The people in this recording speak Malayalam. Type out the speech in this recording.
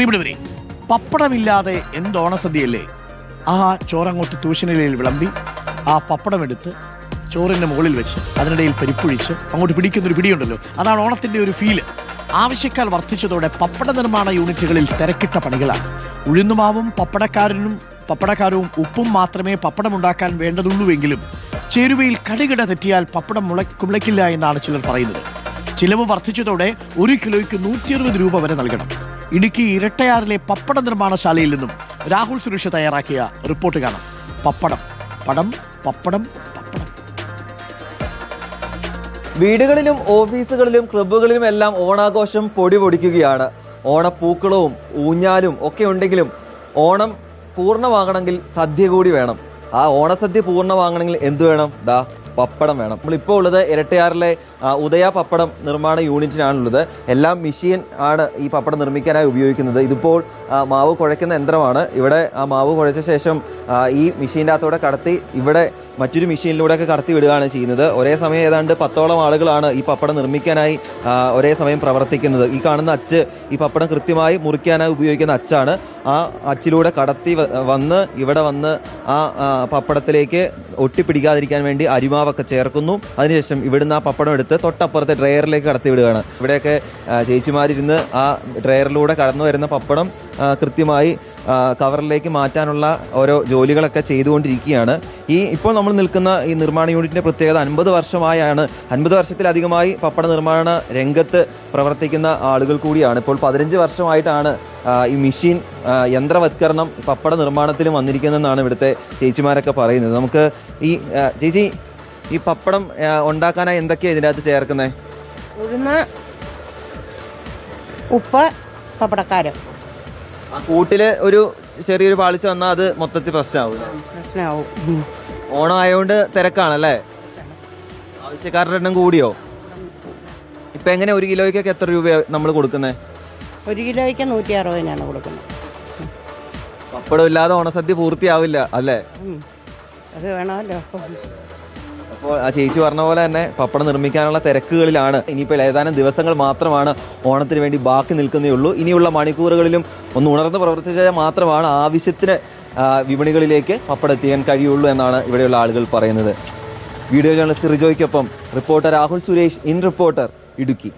പ്രിയപ്പെട്ടവരെ പപ്പടമില്ലാതെ എന്ത് ഓണസദ്യയല്ലേ? ആ ചോറങ്ങോട്ട് തൂശനിലയിൽ വിളമ്പി ആ പപ്പടമെടുത്ത് ചോറിന്റെ മുകളിൽ വെച്ച് അതിനിടയിൽ പരിപ്പൊഴിച്ച് അങ്ങോട്ട് പിടിക്കുന്ന ഒരു പിടിയുണ്ടല്ലോ. അതാണ് ഓണത്തിന്റെ ഒരു ഫീൽ ആവശ്യക്കാർ വർദ്ധിച്ചതോടെ പപ്പട നിർമ്മാണ യൂണിറ്റുകളിൽ തിരക്കിട്ട പണികളാണ്. ഉഴുന്നുമാവും പപ്പടക്കാരനും പപ്പടക്കാരവും ഉപ്പും മാത്രമേ പപ്പടം ഉണ്ടാക്കാൻ വേണ്ടതുള്ളൂവെങ്കിലും ചേരുവയിൽ കടുകിട തെറ്റിയാൽ പപ്പടം മുള കുമിളയ്ക്കില്ല എന്നാണ് ചിലർ പറയുന്നത്. ചിലവ് വർദ്ധിച്ചതോടെ ഒരു കിലോയ്ക്ക് നൂറ്റി രൂപ വരെ നൽകണം. ഇടുക്കി ഇരട്ടയാറിലെ പപ്പട നിർമ്മാണശാലയിൽ നിന്നും രാഹുൽ സുരേഷ് തയ്യാറാക്കിയ റിപ്പോർട്ട് കാണാം. പപ്പടം പടം പപ്പടം പപ്പടം. വീടുകളിലും ഓഫീസുകളിലും ക്ലബ്ബുകളിലും എല്ലാം ഓണാഘോഷം പൊടി പൊടിക്കുകയാണ്. ഓണപ്പൂക്കളവും ഊഞ്ഞാലും ഒക്കെ ഉണ്ടെങ്കിലും ഓണം പൂർണമാകണമെങ്കിൽ സദ്യ കൂടി വേണം. ആ ഓണസദ്യ പൂർണമാകണമെങ്കിൽ എന്ത് വേണം? ദാ പപ്പടം വേണം. നമ്മളിപ്പോൾ ഉള്ളത് ഇരട്ടയാറിലെ ഉദയ പപ്പടം നിർമ്മാണ യൂണിറ്റിനാണുള്ളത്. എല്ലാം മെഷീൻ ആണ് ഈ പപ്പടം നിർമ്മിക്കാനായി ഉപയോഗിക്കുന്നത്. ഇതിപ്പോൾ മാവ് കുഴയ്ക്കുന്ന യന്ത്രമാണ്. ഇവിടെ ആ മാവ് കുഴച്ച ശേഷം ഈ മെഷീന്റെ അകത്തൂടെ കടത്തി ഇവിടെ മറ്റൊരു മെഷീനിലൂടെയൊക്കെ കടത്തി വിടുകയാണ് ചെയ്യുന്നത്. ഒരേ സമയം ഏതാണ്ട് പത്തോളം ആളുകളാണ് ഈ പപ്പടം നിർമ്മിക്കാനായി ഒരേ സമയം പ്രവർത്തിക്കുന്നത്. ഈ കാണുന്ന അച്ച് ഈ പപ്പടം കൃത്യമായി മുറിക്കാനായി ഉപയോഗിക്കുന്ന അച്ചാണ്. ആ അച്ചിലൂടെ കടത്തി വന്ന് ഇവിടെ വന്ന് ആ പപ്പടത്തിലേക്ക് ഒട്ടിപ്പിടിക്കാതിരിക്കാൻ വേണ്ടി അരിമാവൊക്കെ ചേർക്കുന്നു. അതിനുശേഷം ഇവിടുന്ന് ആ പപ്പടം എടുത്ത് തൊട്ടപ്പുറത്തെ ഡ്രയറിലേക്ക് കടത്തി വിടുകയാണ് ഇവിടെയൊക്കെ ചേച്ചിമാരിരുന്ന് ആ ഡ്രയറിലൂടെ കടന്നു വരുന്ന പപ്പടം കൃത്യമായി കവറിലേക്ക് മാറ്റാനുള്ള ഓരോ ജോലികളൊക്കെ ചെയ്തുകൊണ്ടിരിക്കുകയാണ്. ഈ ഇപ്പോൾ നമ്മൾ നിൽക്കുന്ന ഈ നിർമ്മാണ യൂണിറ്റിന്റെ പ്രത്യേകത അൻപത് വർഷമായാണ്. അൻപത് വർഷത്തിലധികമായി പപ്പട നിർമ്മാണ രംഗത്ത് പ്രവർത്തിക്കുന്ന ആളുകൾ കൂടിയാണ്. ഇപ്പോൾ പതിനഞ്ച് വർഷമായിട്ടാണ് ഈ മെഷീൻ യന്ത്രവത്കരണം പപ്പട നിർമ്മാണത്തിലും വന്നിരിക്കുന്നതെന്നാണ് ഇവിടുത്തെ ചേച്ചിമാരൊക്കെ പറയുന്നത്. നമുക്ക് ഈ ചേച്ചി ഈ പപ്പടം ഉണ്ടാക്കാനായി എന്തൊക്കെയാണ് ഇതിന്റെ അകത്ത് ചേർക്കുന്നത് ഉഴുന്ന് ഉപ്പ് പപ്പടക്കാരം. ആ കൂട്ടിൽ ഒരു ചെറിയൊരു പാളിച്ച വന്നാൽ അത് മൊത്തത്തിൽ പ്രശ്നമാവും. ഓണം ആയതുകൊണ്ട് തിരക്കാണല്ലേ? ആവശ്യക്കാരുടെ എണ്ണം കൂടിയോ? ഇപ്പൊ എങ്ങനെ ഒരു കിലോയ്ക്കൊക്കെ എത്ര രൂപയാണ് നമ്മൾ കൊടുക്കുന്നത് ഒരു കിലോയ്ക്ക് നൂറ്റി അറുപതിനാണ് കൊടുക്കുന്നത് പപ്പടം ഇല്ലാതെ ഓണസദ്യ പൂർത്തിയാവില്ല അല്ലേ. അത് വേണമല്ലോ. അപ്പോൾ ആ ചേച്ചി പറഞ്ഞ പോലെ തന്നെ പപ്പടം നിർമ്മിക്കാനുള്ള തിരക്കുകളിലാണ്. ഇനിയിപ്പോൾ ഏതാനും ദിവസങ്ങൾ മാത്രമാണ് ഓണത്തിന് വേണ്ടി ബാക്കി നിൽക്കുന്നേ ഉള്ളൂ. ഇനിയുള്ള മണിക്കൂറുകളിലും ഒന്ന് ഉണർന്ന് പ്രവർത്തിച്ചാൽ മാത്രമാണ് ആവശ്യത്തിന് വിപണികളിലേക്ക് പപ്പടം എത്തിക്കാൻ കഴിയുള്ളൂ എന്നാണ് ഇവിടെയുള്ള ആളുകൾ പറയുന്നത്. Video journalist റിജോയ്ക്കൊപ്പം reporter Rahul Suresh in reporter Idukki.